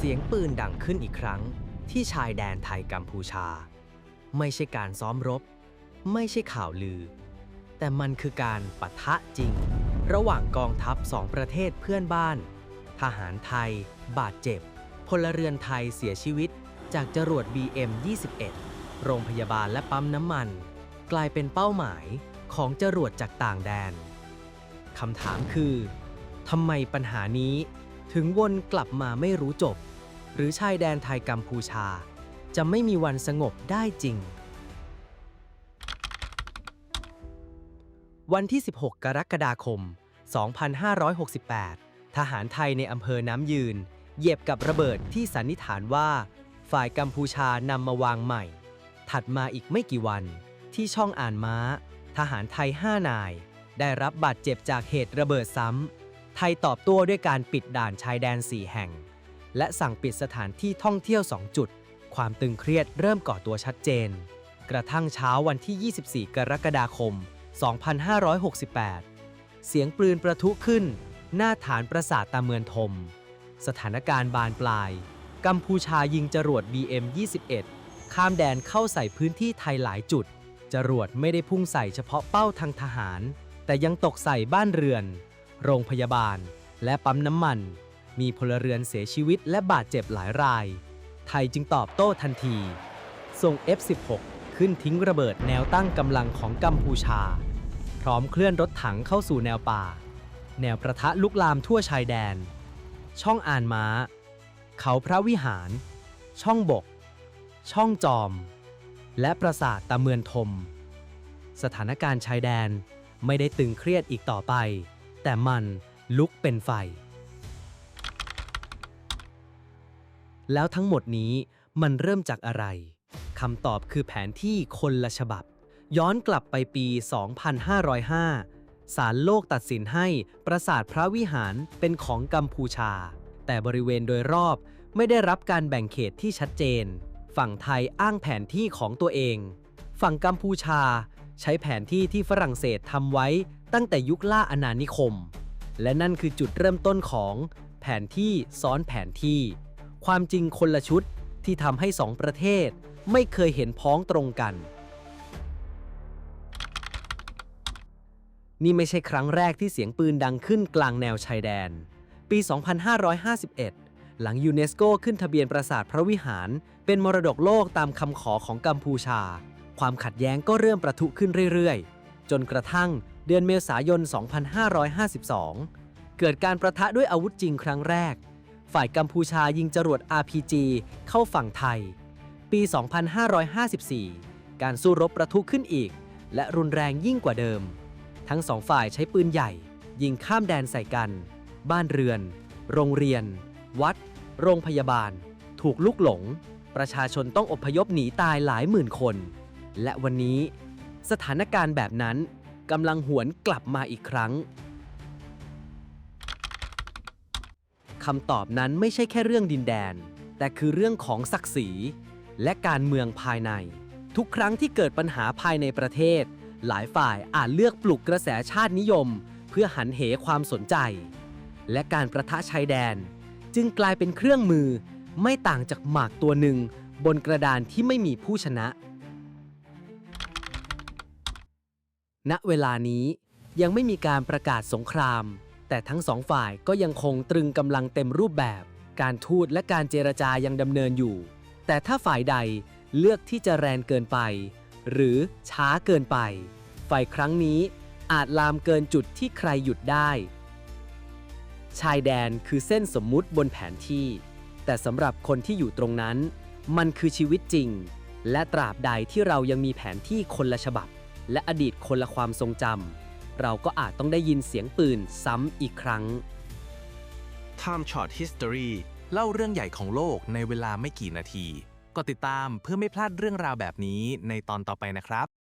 เสียงปืนดังขึ้นอีกครั้ง ที่ชายแดนไทยกัมพูชา ไม่ใช่การซ้อมรบ ไม่ใช่ข่าวลือ แต่มันคือการปะทะจริง ระหว่างกองทัพสองประเทศเพื่อนบ้าน ทหารไทย บาดเจ็บ พลเรือนไทยเสียชีวิต จากจรวด BM-21 โรงพยาบาลและปั๊มน้ำมัน กลายเป็นเป้าหมายของจรวดจากต่างแดนคำถามคือทำไมปัญหานี้ถึงวนกลับมาไม่รู้จบ หรือชายแดนไทยกัมพูชา จะไม่มีวันสงบได้จริง วันที่ 16 กรกฎาคม 2568 ทหารไทยในอำเภอน้ำยืน เหยียบกับระเบิดที่สันนิษฐานว่า ฝ่ายกัมพูชานำมาวางใหม่ ถัดมาอีกไม่กี่วัน ที่ช่องอ่านม้า ทหารไทย 5 นาย ได้รับบาดเจ็บจากเหตุระเบิดซ้ำไทยตอบโต้ด้วยการปิดด่านชายแดน 4 แห่ง และสั่งปิดสถานที่ท่องเที่ยว 2 จุด ความตึงเครียดเริ่มก่อตัวชัดเจน กระทั่งเช้าวันที่ 24 กรกฎาคม 2568 เสียงปืนประทุขึ้น หน้าฐานปราสาทตาเมือนทม สถานการณ์บานปลาย กัมพูชายิงจรวด BM-21 ข้ามแดนเข้าใส่พื้นที่ไทยหลายจุด จรวดไม่ได้พุ่งใส่เฉพาะเป้าทางทหาร แต่ยังตกใส่บ้านเรือน โรงพยาบาล และปั๊มน้ำมัน มีพลเรือนเสียชีวิตและบาดเจ็บหลายราย ไทยจึงตอบโต้ทันที ส่ง F-16 ขึ้นทิ้งระเบิดแนวตั้งกำลังของกัมพูชา พร้อมเคลื่อนรถถังเข้าสู่แนวป่า แนวประทะลุกลามทั่วชายแดน ช่องอ่านม้า เขาพระวิหาร ช่องบก ช่องจอม และปราสาทตะเมือนทม สถานการณ์ชายแดนไม่ได้ตึงเครียดอีกต่อไป แต่มันลุกเป็นไฟ แล้วทั้งหมดนี้มันเริ่มจากอะไรคำตอบคือแผนที่คนละฉบับ ย้อนกลับไปปี 2505 ศาลโลกตัดสินให้ปราสาทพระวิหารเป็นของกัมพูชา แต่บริเวณโดยรอบไม่ได้รับการแบ่งเขตที่ชัดเจน ฝั่งไทยอ้างแผนที่ของตัวเอง ฝั่งกัมพูชา ใช้แผนที่ที่ฝรั่งเศสทำไว้ตั้งแต่ยุคล่าอาณานิคม และนั่นคือจุดเริ่มต้นของแผนที่ซ้อนแผนที่ ความจริงคนละชุดที่ทำให้สองประเทศไม่เคยเห็นพ้องตรงกัน นี่ไม่ใช่ครั้งแรกที่เสียงปืนดังขึ้นกลางแนวชายแดน ปี 2551 หลังยูเนสโกขึ้นทะเบียนปราสาทพระวิหาร เป็นมรดกโลกตามคำขอของกัมพูชา ความขัดแย้งก็เริ่มประทุขึ้นเรื่อยๆ จนกระทั่งเดือนเมษายน 2552 เกิดการประทะด้วยอาวุธจริงครั้งแรก ฝ่ายกัมพูชายิงจรวด RPG เข้าฝั่งไทย ปี 2554 การสู้รบประทุขึ้นอีก และรุนแรงยิ่งกว่าเดิม ทั้งสองฝ่ายใช้ปืนใหญ่ ยิงข้ามแดนใส่กัน บ้านเรือน โรงเรียน วัด โรงพยาบาล ถูกลุกหลง ประชาชนต้องอพยพหนีตายหลายหมื่นคน และวันนี้ สถานการณ์แบบนั้นกำลังหวนกลับมาอีกครั้ง คำตอบนั้นไม่ใช่แค่เรื่องดินแดน แต่คือเรื่องของศักดิ์ศรี และการเมืองภายใน ทุกครั้งที่เกิดปัญหาภายในประเทศ หลายฝ่ายอาจเลือกปลุกกระแสชาตินิยม เพื่อหันเหความสนใจ และการประทะชายแดน จึงกลายเป็นเครื่องมือ ไม่ต่างจากหมากตัวหนึ่ง บนกระดานที่ไม่มีผู้ชนะ ณเวลานี้ยังไม่มีการประกาศสงคราม แต่ทั้งสองฝ่ายก็ยังคงตรึงกำลังเต็มรูปแบบ การทูตและการเจรจายังดำเนินอยู่ แต่ถ้าฝ่ายใดเลือกที่จะแรงเกินไป หรือช้าเกินไป ไฟครั้งนี้อาจลามเกินจุดที่ใครหยุดได้ ชายแดนคือเส้นสมมุติบนแผนที่ แต่สำหรับคนที่อยู่ตรงนั้น มันคือชีวิตจริง และตราบใดที่เรายังมีแผนที่คนละฉบับ และอดีตคนละความทรงจำ เราก็อาจต้องได้ยินเสียงปืนซ้ำอีกครั้ง Time Short History เล่าเรื่องใหญ่ของโลกในเวลาไม่กี่นาที ก็ติดตามเพื่อไม่พลาดเรื่องราวแบบนี้ในตอนต่อไปนะครับ